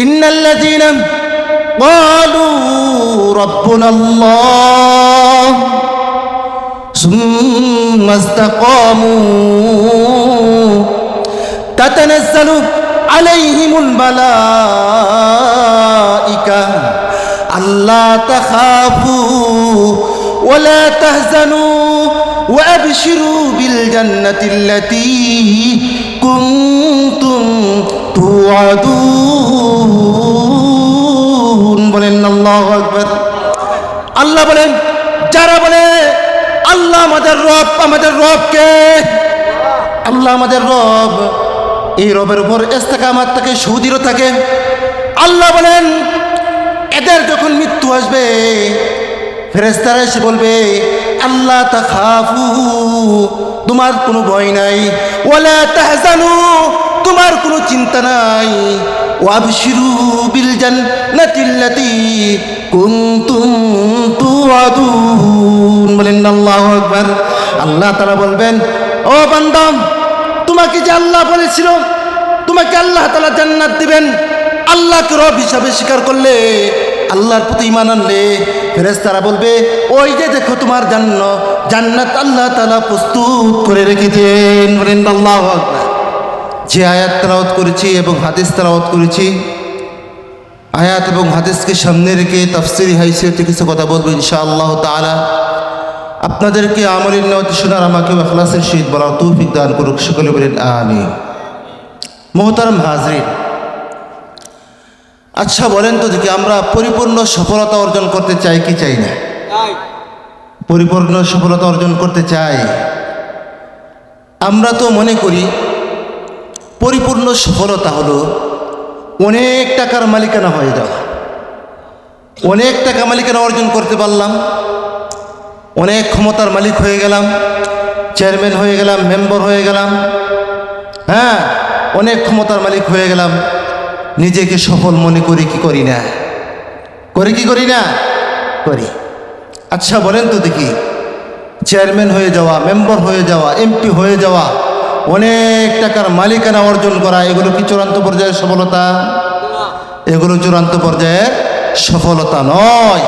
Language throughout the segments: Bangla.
إن الذين قالوا ربنا الله ثم استقاموا تتنزل عليهم الملائكة ألا تخافوا ولا تهزنوا وأبشروا بالجنة التي কুমতুম তুয়াদুন বলেন আল্লাহ আকবার। আল্লাহ বলেন, যারা বলে, আল্লাহ আমাদের রব আমাদের রব কে আল্লাহ আমাদের রব, এই রবের উপর আমার থাকে সুদিরও থাকে। আল্লাহ বলেন, এদের যখন মৃত্যু আসবে ফেরেস্তারা এসে বলবে আল্লাহ তা খাফু তোমার কোনো ভয় নাই। ওলা তাহজানু, তোমার কোনো চিন্তা নাই। ওয়াবশিরু বিল জান্নাতিল্লাতি কুনতুম তুআদুন। বলেন আল্লাহু আকবার। আল্লাহ তাআলা বলবেন, ও বান্দাম তোমাকে যে আল্লাহ বলেছিল, তোমাকে আল্লাহ তাআলা জান্নাত দিবেন। আল্লাহকে রব হিসাবে স্বীকার করলে, আল্লাহর প্রতি ইমান আনলে ফেরেস্তারা বলবে, ওই যে দেখো তোমার জান্ন জান্নাত আল্লাহ তাআলা প্রস্তুত করে রেখেছেন। বলেন, আল্লাহু যে আয়াত তেলাওয়াত করেছি এবং হাদিস তেলাওয়াত করেছি, আয়াত এবং হাদিসকে সামনে রেখে তাফসিরি হাইসিয়তে কিছু কথা বলব ইনশাআল্লাহ তাআলা। আপনাদেরকে আমলের নয়তে শোনার আমাকে এখলাসের সহিত বলার তৌফিক দান করুক, সকলে বলেন আমি মোহতারম হাজরিন আচ্ছা বলেন তো দেখি আমরা পরিপূর্ণ সফলতা অর্জন করতে চাই কি চাই না? পরিপূর্ণ সফলতা অর্জন করতে চাই। আমরা তো মনে করি পরিপূর্ণ সফলতা হলো অনেক টাকার মালিকানা হয়ে যাওয়া। অনেক টাকা মালিকানা অর্জন করতে পারলাম অনেক ক্ষমতার মালিক হয়ে গেলাম চেয়ারম্যান হয়ে গেলাম মেম্বার হয়ে গেলাম হ্যাঁ অনেক ক্ষমতার মালিক হয়ে গেলাম। নিজেকে সফল মনে করি কি করি না? করি কি করি না? করি। আচ্ছা বলেন তো দেখি। চেয়ারম্যান হয়ে যাওয়া, মেম্বার হয়ে যাওয়া, এমপি হয়ে যাওয়া, অনেক টাকার মালিকানা অর্জন করা, এগুলো কি চূড়ান্ত পর্যায়ের সফলতা? এগুলো চূড়ান্ত পর্যায়ের সফলতা নয়।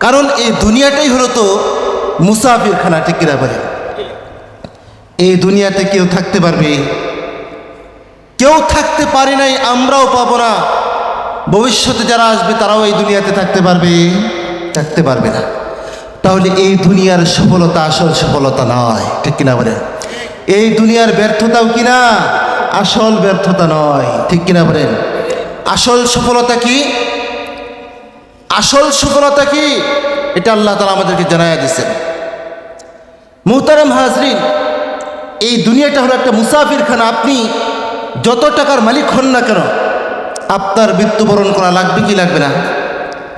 কারণ এই দুনিয়াটাই হলো তো মুসাফির খানা ঠিক কিনা বলে এই দুনিয়াতে কেউ থাকতে পারবে? কেউ থাকতে পারে নাই, আমরাও পাবো না। ভবিষ্যতে যারা আসবে, তারাও এই দুনিয়াতে থাকতে পারবে। থাকতে পারবে না। তাহলে এই দুনিয়ার সফলতা আসল সফলতা নয়, ঠিক কিনা বলেন? এই দুনিয়ার ব্যর্থতাও কিনা আসল ব্যর্থতা নয়, ঠিক কিনা বলেন? আসল সফলতা কি? আসল সফলতা কি? এটা আল্লাহ তালা আমাদেরকে জানাইয়া দিচ্ছেন মুহতারাম হাজরিন, এই দুনিয়াটা হলো একটা মুসাফির মুসাফিরখানা। আপনি যত টাকার মালিক হন না কেন, আপনার মৃত্যুবরণ করা লাগবে কি লাগবে না?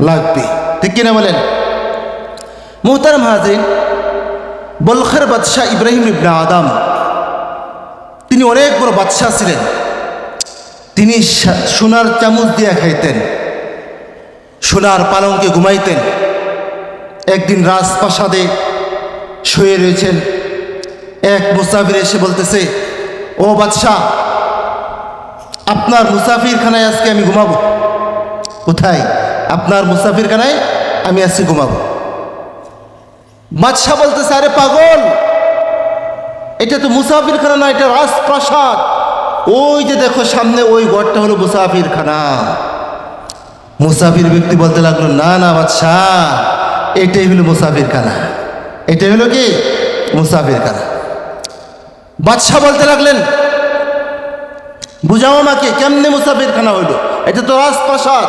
লাগবে। ঠিক কিনা বলেন? মোহতার হাজরিন, বলখের বাদশাহ ইব্রাহিম ইবনা আদম, তিনি অনেক বড় বাদশাহ ছিলেন। তিনি সোনার চামচ দিয়া খাইতেন, সোনার পালঙ্কে ঘুমাইতেন। একদিন রাজপ্রাসাদে শুয়ে রয়েছেন। এক মুসাফির এসে বলতেছে, ও বাদশাহ আপনার মুসাফিরখানায় আজকে আমি ঘুমাবো। কোথায়? আপনার মুসাফিরখানায় আমি আজকে ঘুমাবো। বাদশাহ বলতেছে, আরে পাগল! এটা তো মুসাফিরখানা না, এটা রাজপ্রাসাদ। ওই যে দেখো, সামনে ওই ঘরটা হলো মুসাফিরখানা। মুসাফির ব্যক্তি বলতে লাগল, না না বাদশাহ এটাই হলো মুসাফিরখানা। এটাই হলো কি? মুসাফিরখানা। বাদশাহ বলতে লাগলেন বুঝাও আমাকে, কেমনে মুসাফিরখানা হইল? এটা তো রাজপ্রাসাদ।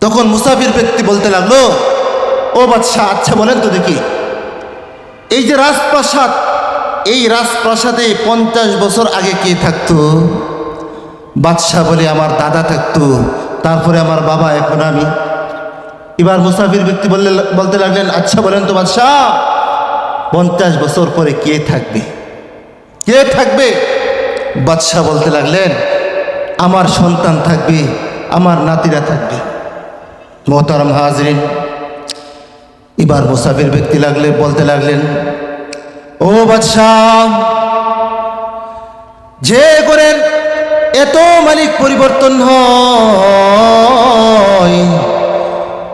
তখন মুসাফির ব্যক্তি বলতে লাগল, ও বাদশাহ আচ্ছা বলেন তো দেখি। এই যে রাজপ্রাসাদ, এই রাজপ্রাসাদে পঞ্চাশ বছর আগে কে থাকতো? বাদশাহ বলে, আমার দাদা থাকতো, তারপরে আমার বাবা, এখন আমি। এবার মুসাফির ব্যক্তি বললে, বলতে লাগলেন আচ্ছা বলেন তো বাদশাহ, পঞ্চাশ বছর পরে কে থাকবে? কে থাকবে? বাদশাহ বলতে লাগলেন, আমার সন্তান থাকবে, আমার নাতিরা থাকবে। মোহতারাম হাজরিন, এবার মুসাফির ব্যক্তি লাগলে, বলতে লাগলেন, ও বাদশাহ, যে করেন এত মালিক পরিবর্তন হয়,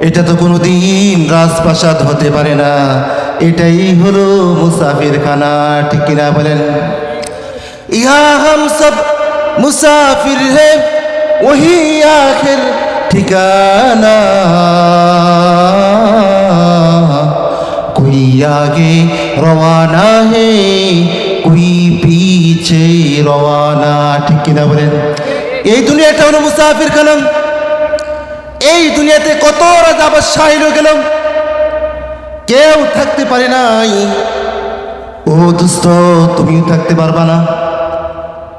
এটা তো কোনোদিন রাজপ্রাসাদ হতে পারে না। এটাই হলো মুসাফির খানা ঠিক কিনা বলেন? ইহা হাম সব মুসাফির হে ওহি আখের ঠিকানা कोई आगे रवाना है कोई पीछे रवाना ঠিক কিনা বলেন এই দুনিয়াটা হলো মুসাফির খানাম এই দুনিয়াতে কত রাজা বাদশাহ এলো গেল কেউ থাকতে পারে নাই ও দুস্থ তুমিও থাকতে পারবা না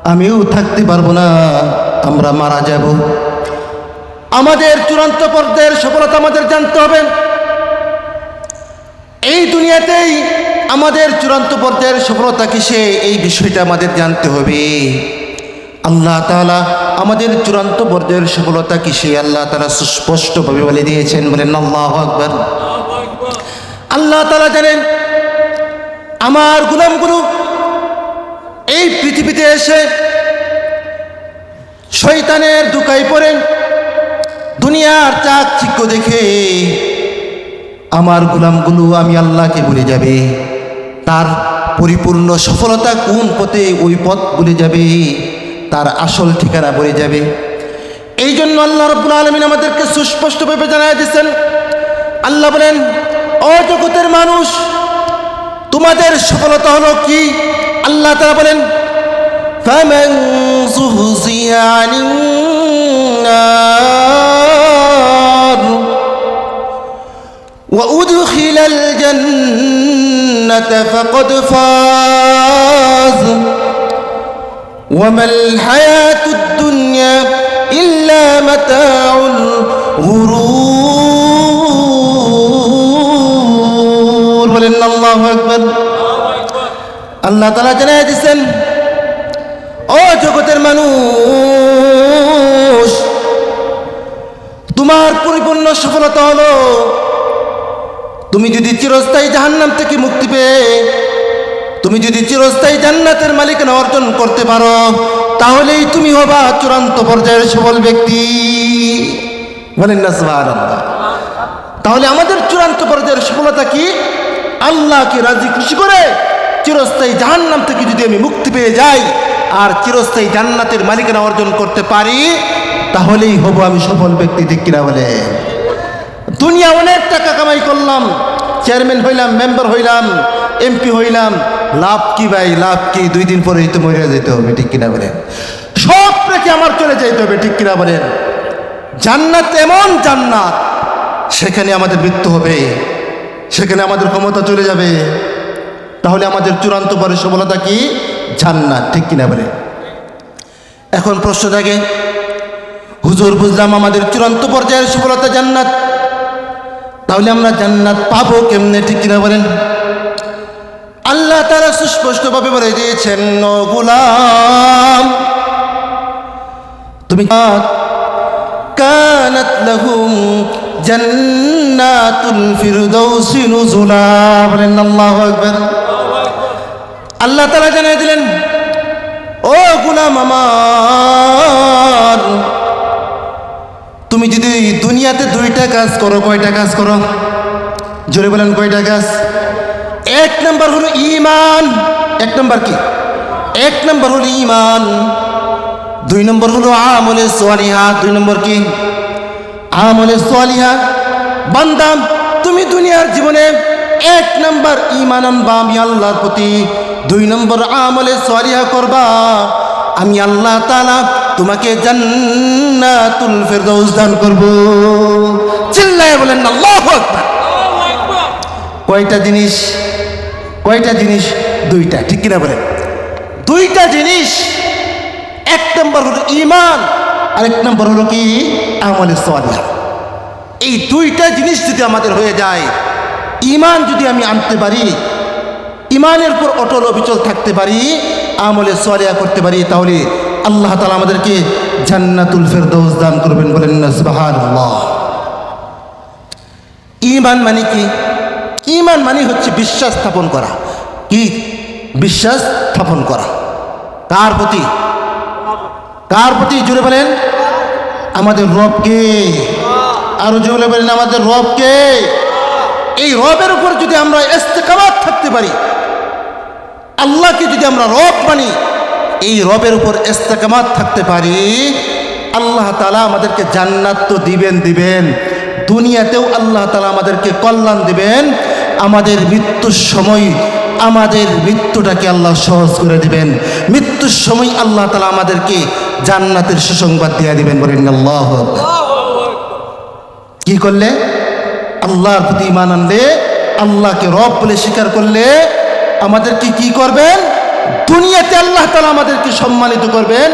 আমিও থাকতে পারব না, আমরা মারা যাব। আমাদের চূড়ান্ত পর্যায়ের সফলতা আমাদের জানতে হবে। এই দুনিয়াতেই আমাদের চূড়ান্ত পর্যায়ের সফলতা কিসে, এই বিষয়টা আমাদের জানতে হবে। আল্লাহ তালা আমাদের চূড়ান্ত পর্যায়ের সফলতা কিসে, আল্লাহ তাআলা সুস্পষ্টভাবে বলে দিয়েছেন, বলেন, আল্লাহ আকবর। আল্লাহ তালা জানেন, আমার গুলামগুলো এই পৃথিবীতে এসে শৈতানের দুকাই পড়েন, দুনিয়ার চাকচিক্য দেখে আমার গোলামগুলো আমি আল্লাহকে ভুলে যাবে। তার পরিপূর্ণ সফলতা কোন পথে ওই পথ ভুলে যাবে, তার আসল ঠিকানা বলে যাবে। এই জন্য আল্লাহ রব্বুল আলমিন আমাদেরকে সুস্পষ্টভাবে জানাই দিচ্ছেন আল্লাহ বলেন অজগতের মানুষ, তোমাদের সফলতা হলো কি? আল্লাহ তারা বলেন فمن زهزها عن النار وأدخل الجنة فقد فاز وما الحياة الدنيا إلا متاع الغرور বলেন আল্লাহু আকবার আল্লাহ তালা জানাই দিয়েছেন, ও জগতের মানুষ, তোমার পরিপূর্ণ সফলতা হলো, তুমি যদি চিরস্থায়ী জাহান্নাম থেকে মুক্তি পেয়ে, তুমি যদি চিরস্থায়ী জান্নাতের মালিকানা অর্জন করতে পারো, তাহলেই তুমি হবা চূড়ান্ত পর্যায়ের সফল ব্যক্তি। বলেন না তাহলে আমাদের চূড়ান্ত পর্যায়ের সফলতা কি? আল্লাহকে রাজি খুশি করে চিরস্থায়ী জাহান্নাম থেকে যদি আমি মুক্তি পেয়ে যাই আর চিরস্থায়ী জান্নাতের মালিকানা অর্জন করতে পারি, তাহলেই হব আমি সফল ব্যক্তি, ঠিক কিনা বলে? দুনিয়া অনেক টাকা কামাই করলাম, চেয়ারম্যান হইলাম, মেম্বার হইলাম, এমপি হইলাম, লাভ কি ভাই, লাভ কি? দুই দিন পরে তো মরে যেতে হবে, ঠিক কিনা বলেন সব রেখে আমার চলে যেতে হবে, ঠিক কিনা বলেন জান্নাত এমন জান্নাত, সেখানে আমাদের মৃত্যু হবে, সেখানে আমাদের ক্ষমতা চলে যাবে। তাহলে আমাদের চূড়ান্ত পরে সফলতা কি? জান্নাত, ঠিক কিনা বলে? এখন প্রশ্ন থাকে, হুজুর, বুঝলাম আমাদের চূড়ান্ত পর্যায়ের সফলতা জান্নাত। তাহলে আমরা জান্নাত পাবো কেমনে, ঠিক কিনা বলেন? আল্লাহ তারা সুস্পষ্টভাবে বলে দিয়েছেন, "ও গুলাম, তুমি কানাত লাহুম জান্নাতুল ফিরদৌসি নুজুলা। বলেন আল্লাহু আকবার। আল্লাহ তাআলা জানিয়ে দিলেন, ও গুলাম আমার, তুমি যদি দুনিয়াতে দুইটা কাজ করো, কয়টা কাজ করো? জোরে বলেন, কয়টা কাজ? এক নম্বর হলো ইমান এক নম্বর কি? এক নম্বর হলো ইমান দুই নম্বর হলো আমলে সোয়ালিহা। দুই নম্বর কি? আমলে সোয়ালিহা বান্দাম তুমি দুনিয়ার জীবনে এক নম্বর ইমান আনবা, আমি আল্লাহর প্রতি দুই নম্বর আমলে সোয়ালিহা করবা। আমি আল্লাহ তালা তোমাকে জান্নাতুল ফেরদৌস দান করব। চিল্লায় বলেন, আল্লাহু কয়টা জিনিস কয়টা জিনিস? দুইটা, ঠিক কিনা বলেন? দুইটা জিনিস, এক নম্বর হলো ইমান আরেক নম্বর হলো কি? আমলে সোয়ালিহা এই দুইটা জিনিস যদি আমাদের হয়ে যায় ইমান যদি আমি আনতে পারি ইমানের উপর অটল অবিচল থাকতে পারি, আমলে সোয়ালিয়া করতে পারি, তাহলে আল্লাহ তালা আমাদেরকে জান্নাতুল ফেরদৌস দান করবেন বলেন না, সুবহানাল্লাহ। ইমান মানে কি? ইমান মানে হচ্ছে বিশ্বাস স্থাপন করা। কি? বিশ্বাস স্থাপন করা। তার প্রতি? কার প্রতি জুড়ে বলেন? আমাদের রবকে। আরও জোরে বলেন, আমাদের রবকে। এই রবের উপর যদি আমরা ইস্তেকামাত থাকতে পারি, আল্লাহকে যদি আমরা রব মানি, এই রবের উপর ইস্তেকামাত থাকতে পারি, আল্লাহ তালা আমাদেরকে জান্নাত তো দিবেন দিবেন। দুনিয়াতেও আল্লাহ তালা আমাদেরকে কল্যাণ দিবেন। আমাদের মৃত্যুর সময় আমাদের মৃত্যুটাকে আল্লাহ সহজ করে দিবেন। মৃত্যুর সময় আল্লাহ তালা আমাদেরকে জান্নাতের সুসংবাদ দিয়ে দিবেন বলেন, আল্লাহ কি করলে? আল্লাহর প্রতি ইমান আনলে, আল্লাহকে রব বলে স্বীকার করলে আমাদেরকে কি করবেন? দুনিয়াতে আল্লাহ তালা আমাদেরকে সম্মানিত করবেন,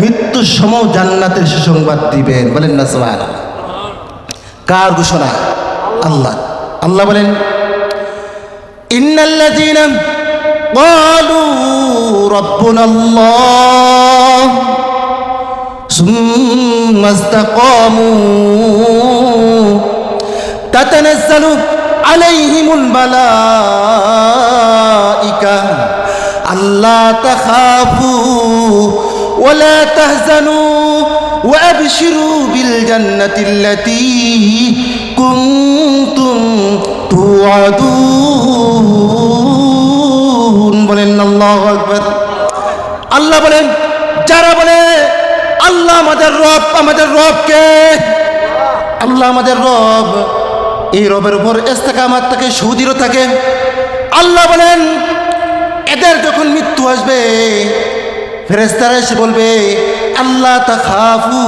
মৃত্যুর সময় জান্নাতের সুসংবাদ দিবেন। বলেন না সবাই কার ঘোষণা? আল্লাহ। আল্লাহ বলেন, ইন্নাল্লাযীনা ক্বালু রাব্বুনা আল্লাহ ثم استقاموا تتنزل عليهم الملائكة ألا تخافوا ولا تهزنوا وأبشروا بالجنة التي كنتم توعدون بلن الله أكبر الله بلن جرى بلن আল্লাহ আমাদের রব, আমাদের রবকে। আল্লাহ আমাদের রব, এই রবের উপর ইস্তেকামাত থাকে, সুদৃঢ় থাকে। আল্লাহ বলেন, এদের যখন মৃত্যু আসবে ফেরেস্তারা এসে বলবে আল্লাহ তাখাফু,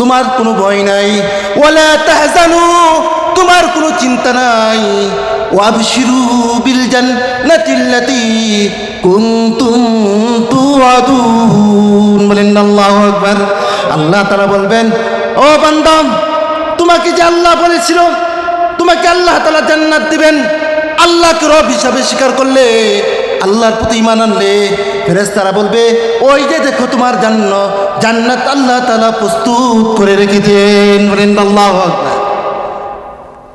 তোমার কোনো ভয় নাই। ওয়ালা তাহজানু, তোমার কোনো চিন্তা নাই। ওয়াবশিরু বিল জান্নাতিল্লাতি কুনতুম তুআদুন। বলেন আল্লাহু আকবার। আল্লাহ তাআলা বলবেন, ও তোমাকে যে আল্লাহ বলেছিল, তোমাকে আল্লাহ তাআলা জান্নাত দিবেন। আল্লাহকে রব হিসাবে স্বীকার করলে, আল্লাহর প্রতি ইমান আনলে ফেরেস্তারা বলবে, ওই যে দেখো তোমার জান্ন জান্নাত আল্লাহ তাআলা প্রস্তুত করে রেখেছেন। বলেন আল্লাহু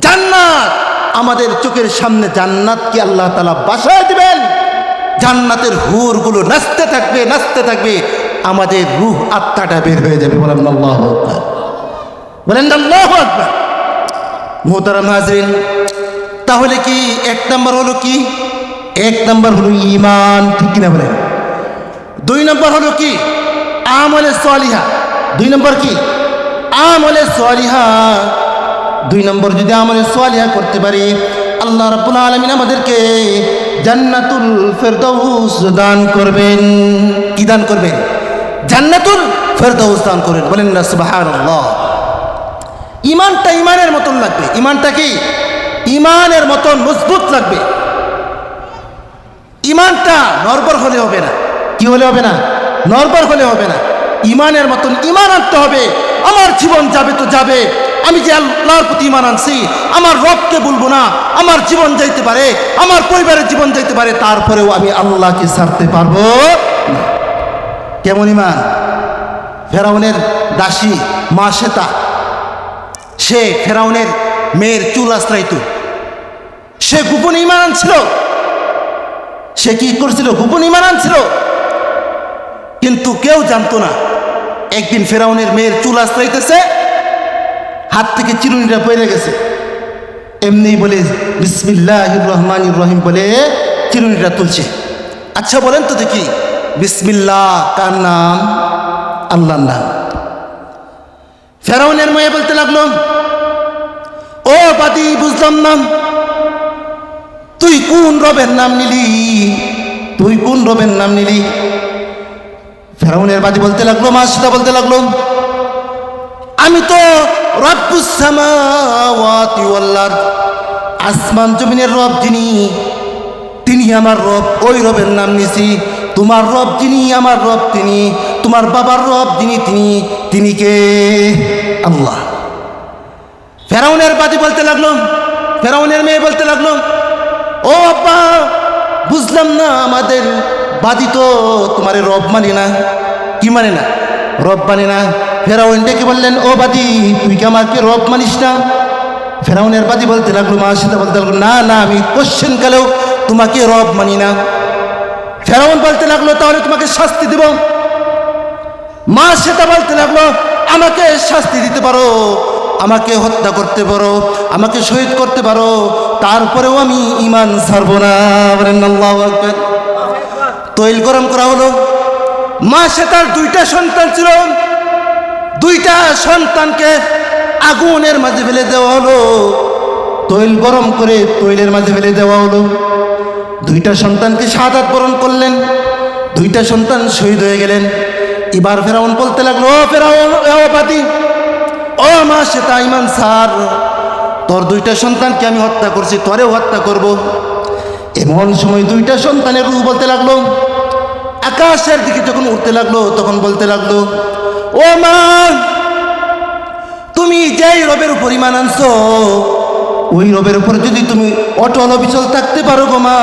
জান্নাত! আমাদের চোখের সামনে জান্নাতকে আল্লাহ তালা বাসায় দিবেন। জান্নাতের হুরগুলো নাচতে থাকবে নাচতে থাকবে। আমাদের রুহ আত্মাটা বের হয়ে যাবে। বলেন আল্লাহ আকবার। বলেন আল্লাহ আকবার। মোহতারাম হাজরিন, তাহলে কি এক নম্বর হলো কি? এক নম্বর হলো ইমান ঠিক কিনা বলেন? দুই নম্বর হলো কি? আমলে সলিহা। দুই নম্বর কি? আমলে সলিহা। দুই নম্বর যদি আমলে সোয়ালিয়া করতে পারি, আল্লাহ রাব্বুল আলামিন আমাদেরকে জান্নাতুল ফেরদৌস দান করবেন। কি দান করবেন? জান্নাতুল ফেরদৌস দান করবেন বলেন ইমানটা ইমানের মতন লাগবে। ইমানটা কি? ইমানের মতন মজবুত লাগবে। ইমানটা নরবর হলে হবে না। কি হলে হবে না? নরবর হলে হবে না। ইমানের মতন ইমান আনতে হবে। আমার জীবন যাবে তো যাবে। আমি যে আল্লাহর প্রতি ইমান আনছি, আমার রবকে বলব না। আমার জীবন যাইতে পারে, আমার পরিবারের জীবন যাইতে পারে, তারপরেও আমি আল্লাহকে ছাড়তে পারব। কেমন ইমান? ফেরাউনের দাসী মা শ্বেতা সে ফেরাউনের মেয়ের চুল আশ্রাইত। সে গোপন ইমান আনছিল। সে কি করছিল? গোপন ইমান আনছিল। কিন্তু কেউ জানতো না, একদিন ফেরাউনের মেয়ের চুল আশ্রাইতেছে, হাত থেকে চিরুনিটা পড়ে গেছে। এমনি বলে বিসমিল্লাহ রহমান রহিম বলে চিরুনিটা তুলছে। আচ্ছা বলেন তো দেখি বিসমিল্লাহ, কার নাম? আল্লাহর নাম। ফেরাউনের মেয়ে বলতে লাগল, ও বাদি, বুঝলাম না। তুই কোন রবের নাম নিলি? তুই কোন রবের নাম নিলি? ফেরাউনের বাদি বলতে লাগল, মা সেটা বলতে লাগল, আমি তো রব্বুস সামাওয়াতি ওয়াল আরদ, আসমান জমিনের রব যিনি তিনি আমার রব, ওই রবের নাম নিছি। তোমার রব যিনি, আমার রব তিনি, তোমার বাবার রব যিনি, তিনি তিনি কে? আল্লাহ। ফেরাউনের বাদি বলতে লাগল, ফেরাউনের মেয়ে বলতে লাগল, ও আব্বা, বুঝলাম না, আমাদের বাদি তো তোমার রব মানে না। কি মানে না? রব মানে না? ফেরাউন ডেকে বললেন, ও বাদি, তুই কি আমাকে রব মানিস না? ফেরাউনের বাদি বলতে লাগল মা সেটা বলতে লাগল, না না, আমি কোশ্চেন কালেও তোমাকে রব মানি না। ফেরাউন বলতে লাগল, তাহলে তোমাকে শাস্তি দেব। মা সেটা বলতে লাগল, আমাকে শাস্তি দিতে পারো, আমাকে হত্যা করতে পারো, আমাকে শহীদ করতে পারো, তারপরেও আমি ইমান ছাড়বো না। তৈল গরম করা হলো। মা সে তার দুইটা সন্তান ছিল। দুইটা সন্তানকে আগুনের মাঝে ফেলে দেওয়া হলো। তৈল গরম করে তৈলের মাঝে ফেলে দেওয়া হলো। দুইটা সন্তানকে সাদাত বরণ করলেন, দুইটা সন্তান শহীদ হয়ে গেলেন এবার ফেরাউন বলতে লাগল, ও ফেরাউন ও পাতি ও মা সেটা ইমান স্যার তোর দুইটা সন্তানকে আমি হত্যা করছি, তোরেও হত্যা করব। এমন সময় দুইটা সন্তানের রু বলতে লাগল, আকাশের দিকে যখন উঠতে লাগল, তখন বলতে লাগল, ও মা, তুমি যেই রবের পরিমাণ আনছো ওই রবের উপর যদি তুমি অটল অবিচল থাকতে পারো গো মা,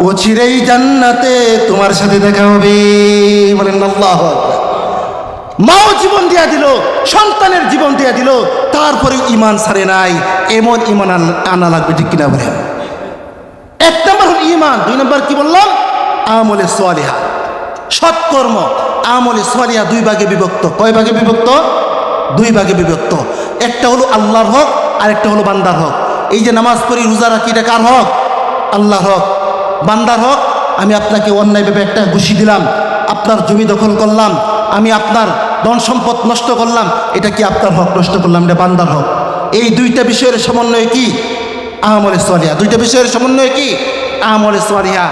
ও চিরেই জান্নাতে তোমার সাথে দেখা হবে। বলেন আল্লাহ মাও জীবন দিয়া দিল, সন্তানের জীবন দিয়া দিল, তারপরে ইমান ছাড়ে নাই, এমন ইমান আন- আনা লাগবে ঠিক কিনা বলেন। এক নম্বর হল ইমান দুই নম্বর কি বললাম? আমলে সোয়ালিহা। সৎকর্ম, আমলে সোয়ালিহা দুই ভাগে বিভক্ত। কয় ভাগে বিভক্ত? দুই ভাগে বিভক্ত। একটা হলো আল্লাহর হক আর একটা হলো বান্দার হক। এই যে নামাজ পড়ি, রোজা রাখি, এটা কার হক? আল্লাহর হক। বান্দার হক, আমি আপনাকে অন্যায়ভাবে একটা ঘুষি দিলাম, আপনার জমি দখল করলাম, আমি আপনার ধন সম্পদ নষ্ট করলাম, এটা কি আপনার হক নষ্ট করলাম? এটা বান্দার হক। এই দুইটা বিষয়ের সমন্বয় কি? আমলে সোয়ালিয়া দুইটা বিষয়ের সমন্বয় কি? আমলে সোয়ালিয়া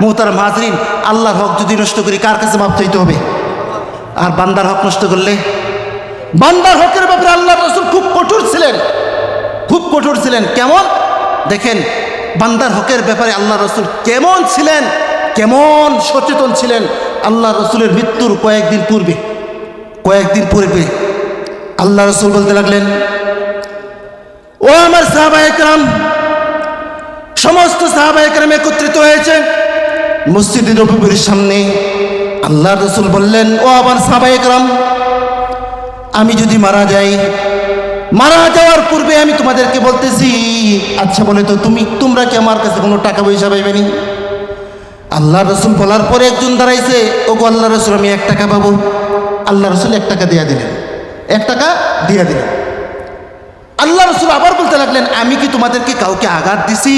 মোহতার মাহরিন আল্লাহর হক যদি নষ্ট করি, কার কাছে মাপ চাইতে হবে? আর বান্দার হক নষ্ট করলে? বান্দার হকের ব্যাপারে আল্লাহ রসুল খুব কঠোর ছিলেন খুব কঠোর ছিলেন কেমন? দেখেন, বান্দার হকের ব্যাপারে আল্লাহ রসুল কেমন ছিলেন, কেমন সচেতন ছিলেন, আল্লাহ রসুলের মৃত্যুর কয়েকদিন পূর্বে কয়েকদিন পূর্বে আল্লাহ রসুল বলতে লাগলেন, ও আমার সাহাবা একরাম, সমস্ত সাহাবা একরাম একত্রিত হয়েছে, মসজিদ নবীর সামনে আল্লাহ রসুল বললেন, ও আমার সাহাবা একরাম, আমি যদি মারা যাই মারা যাওয়ার পূর্বে আমি তোমাদেরকে বলতেছি আচ্ছা বলে তো, তুমি, তোমরা কি আমার কাছে কোনো টাকা পয়সা পাইবেনি আল্লাহ রসুল বলার পরে একজন দাঁড়াইছে ও গো আল্লাহ রসুল, আমি এক টাকা পাবো। আল্লাহ রসুল এক টাকা দিয়া দিলেন। এক টাকা দিয়া দিলেন। আল্লাহ রসুল আবার বলতে লাগলেন, আমি কি তোমাদেরকে কাউকে আঘাত দিছি?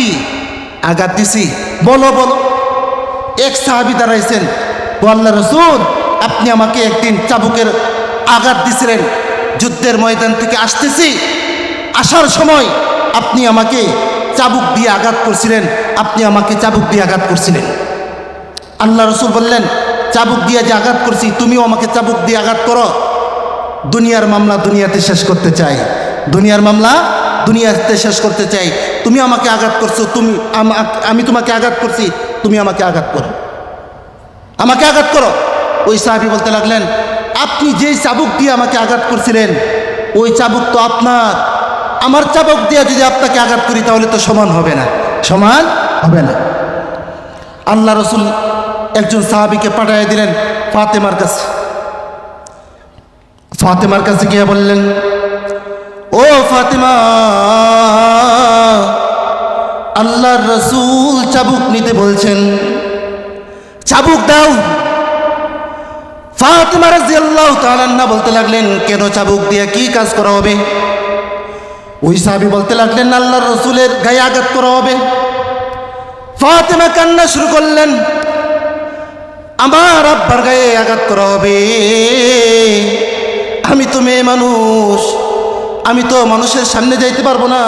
আঘাত দিছি। বলো বলো। এক সাহাবি দাঁড়াইছেন, ও আল্লাহ রসুল, আপনি আমাকে একদিন চাবুকের আঘাত দিছিলেন। যুদ্ধের ময়দান থেকে আসতেছি। আসার সময় আপনি আমাকে চাবুক দিয়ে আঘাত করছিলেন। আপনি আমাকে চাবুক দিয়ে আঘাত করছিলেন। আল্লাহ রসুল বললেন, চাবুক দিয়ে যে আঘাত করছি, তুমিও আমাকে চাবুক দিয়ে আঘাত করো। দুনিয়ার মামলা দুনিয়াতে শেষ করতে চাই। দুনিয়ার মামলা দুনিয়াতে শেষ করতে চাই। তুমি আমাকে আঘাত করছ, তুমি আমা- তোমাকে আঘাত করছি, তুমি আমাকে আঘাত করো। আমাকে আঘাত করো। ওই সাহাবি বলতে লাগলেন আপনি যেই চাবুক দিয়ে আমাকে আঘাত করছিলেন, ওই চাবুক তো আপনার। আমার চাবুক দিয়ে যদি আপনাকে আঘাত করি, তাহলে তো সমান হবে না। সমান হবে না। আল্লাহ রসুল একজন সাহাবিকে পাঠিয়ে দিলেন ফাতেমার কাছে। ফাতেমার কাছে গিয়ে বললেন, ও ফাতেমা, আল্লাহর রসুল চাবুক নিতে বলছেন। চাবুক দাও। ফাতেমা রাজিয়াল্লাহু তাআলা বলতে লাগলেন, কেন চাবুক দিয়ে কি কাজ করা হবে? ওই সাহাবি বলতে লাগলেন, আল্লাহর রসুলের গায়ে আঘাত করা হবে। ফাতেমা কান্না শুরু করলেন, আমার আব্বার গায়ে আঘাত করা হবে। আমি তো মেয়ে মানুষ, আমি তো মানুষের সামনে যাইতে পারব না।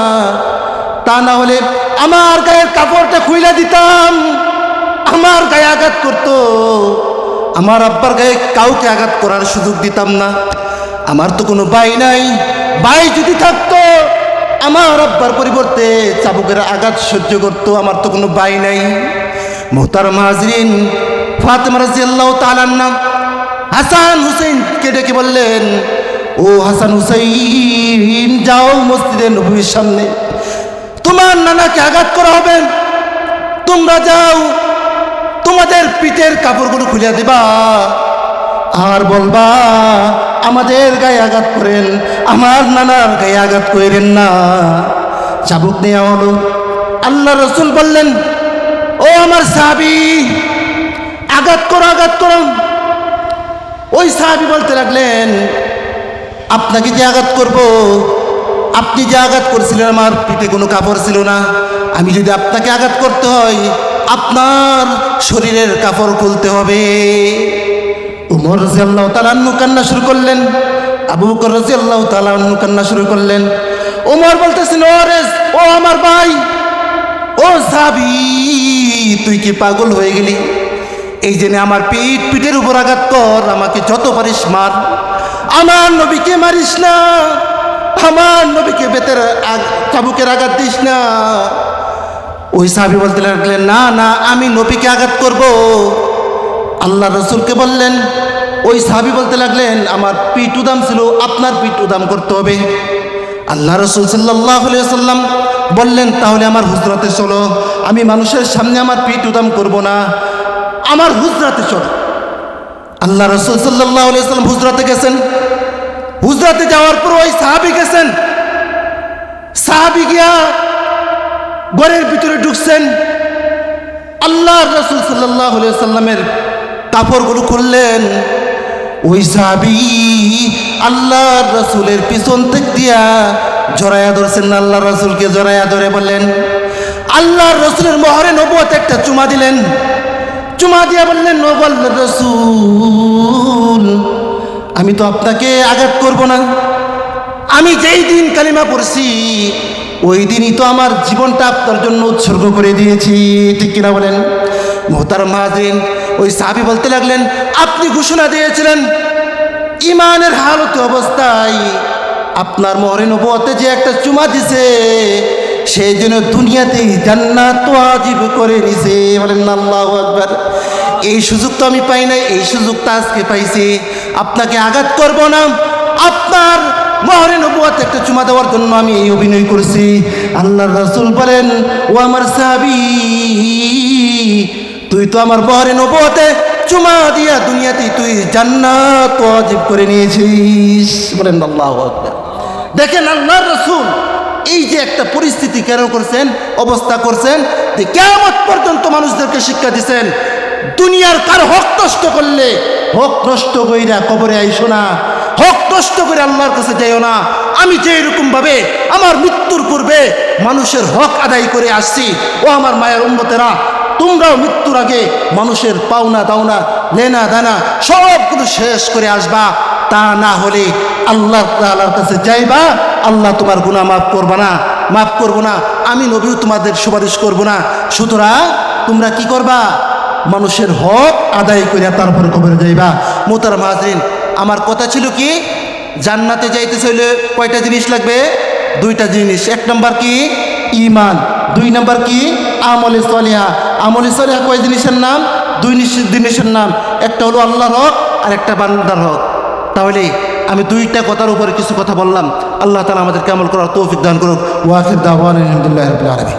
তা না হলে আমার গায়ের কাপড়টা খুইলা দিতাম, আমার গায়ে আঘাত করতো। আমার আব্বার গায়ে কাউকে আঘাত করার সুযোগ দিতাম না। আমার তো কোনো বাই নাই। বাই যদি থাকতো, আমার আব্বার পরিবর্তে চাবুকের আঘাত সহ্য করতো, আমার তো কোনো বাই নাই। মোহতার মাহাজরিন ফাতেমা রাজিয়াল্লাহু তাআলার নাম হাসান হুসেনকে ডেকে বললেন, ও হাসান হুসাইন, যাও মসজিদে নবীর সামনে। তোমার নানাকে আঘাত করা হবে। তোমরা যাও তোমাদের পিঠের কাপড়গুলো খুলে দিবা। আর বলবা, আমাদের গায়ে আঘাত করেন, আমার নানার গায়ে আঘাত করেন না। চাবুক নেওয়া হলো। আল্লাহ রসুল বললেন, ও আমার সাবি আঘাত করো আঘাত করো। ওই সাহাবি বলতে লাগলেন, আপনাকে যে আঘাত করব, আপনি যে আঘাত করছিলেন, আমার পিঠে কোনো কাপড় ছিল না। আমি যদি আপনাকে আঘাত করতে হয়, আপনার শরীরের কাপড় খুলতে হবে। উমর রাজিয়াল্লাহ তালান্নু কান্না শুরু করলেন। আবু বকর রাজিয়াল্লাহ তালান্নু কান্না শুরু করলেন। উমর বলতেছেন, ওরে, ও আমার ভাই, ও সাবি তুই কি পাগল হয়ে গেলি? এই জন্য আমার পিঠ, পিঠের উপর আঘাত কর, আমাকে যত পারিস মার। আমার নবীকে মারিস না, আমার নবীকে বেতের চাবুকের আঘাত দিস না। ওই সাহাবি বলতে লাগলেন, না না, আমি নবীকে আঘাত করব। আল্লাহ রসুলকে বললেন, ওই সাহাবি বলতে লাগলেন, আমার পিঠ উদাম ছিল, আপনার পিঠ উদাম করতে হবে। আল্লাহ রসুল সাল্লাহ সাল্লাম বললেন, তাহলে আমার হুজরাতে চলো, আমি মানুষের সামনে আমার পিঠ উদাম করব না, আমার হুজরাতে চলো। আল্লাহ রসুল সাল্লাহ সাল্লাম হুজরাতে গেছেন। হুজরাতে যাওয়ার পর ওই সাহাবি গেছেন। সাহাবি গিয়া ঘরের ভিতরে ঢুকছেন। আল্লাহ রসুল সাল্লাহ সাল্লামের কাপড়গুলো খুললেন। ওই সাহাবি আল্লাহ রসুলের পিছন থেকে দিয়া জড়াইয়া ধরছেন। আল্লাহ রসুলকে জড়াইয়া ধরে বললেন আল্লাহ রসুলের মহরে নবুয়তে একটা চুমা দিলেন। চুমা দিয়া বললেন নবল রসুল, আমি তো আপনাকে আঘাত করব না। আমি যেই দিন কালিমা পড়ছি ওই দিনই তো আমার জীবনটা আপনার জন্য উৎসর্গ করে দিয়েছি। ঠিক কিনা বলেন? মোহতার মাহাদিন ওই সাহাবি বলতে লাগলেন, আপনি ঘোষণা দিয়েছিলেন ইমানের হালত অবস্থায় আপনার মহরে নবতে যে একটা চুমা দিছে সেই জন্য দুনিয়াতেই জান্নাত ওয়াজিব করে নিছে। বলেন আল্লাহু আকবার। এই সুযোগ তো আমি পাই নাই, এই সুযোগটা আজকে পাইছি। আপনাকে আঘাত করব না। আপনার মহরে নবুয়াতে একটা চুমা দেওয়ার জন্য আমি এই অভিনয় করছি। আল্লাহর রাসূল বলেন, ও আমার সাহাবী, তুই তো আমার মহরে নবুয়াতে চুমা দিয়া দুনিয়াতে তুই জান্নাত ওয়াজিব করে নিয়েছিস। বলেন আল্লাহু দেখেন আল্লাহর রাসূল এই যে একটা পরিস্থিতি কেন করছেন, অবস্থা করছেন, যে কেমন পর্যন্ত মানুষদেরকে শিক্ষা দিচ্ছেন দুনিয়ার কার হক নষ্ট করলে, হক নষ্ট কইরা কবরে আইসো না। হক নষ্ট করে আল্লাহর কাছে যাইও না। আমি যে এরকম ভাবে আমার মৃত্যুর পূর্বে মানুষের হক আদায় করে আসছি, ও আমার মায়ের উন্মতেরা তোমরাও মৃত্যুর আগে মানুষের পাওনা দাওনা, লেনা দানা সবগুলো শেষ করে আসবা। তা না হলে আল্লাহ তাআলার কাছে যাইবা, আল্লাহ তোমার গুণা মাফ করবা না। মাফ করব না, আমি নবীও তোমাদের সুপারিশ করব না। সুতরাং তোমরা কি করবা? মানুষের হক আদায় করিয়া তারপরে কবরে যাইবা। মোতার মাহাজিন আমার কথা ছিল কি? জান্নাতে যাইতে চাইলে কয়টা জিনিস লাগবে? দুইটা জিনিস। এক নম্বর কি? ইমান দুই নম্বর কি? আমলে সলিহা। আমলে সলিহা কয় জিনিসের নাম? দুই জিনিসের নাম। একটা হলো আল্লাহর হক, আর একটা বান্দার হক। তাহলে আমি দুইটা কথার উপরে কিছু কথা বললাম। আল্লাহ তালা আমাদেরকে আমল করার তৌফিক দান করুক। দাওয়ান আলহামদুলিল্লাহ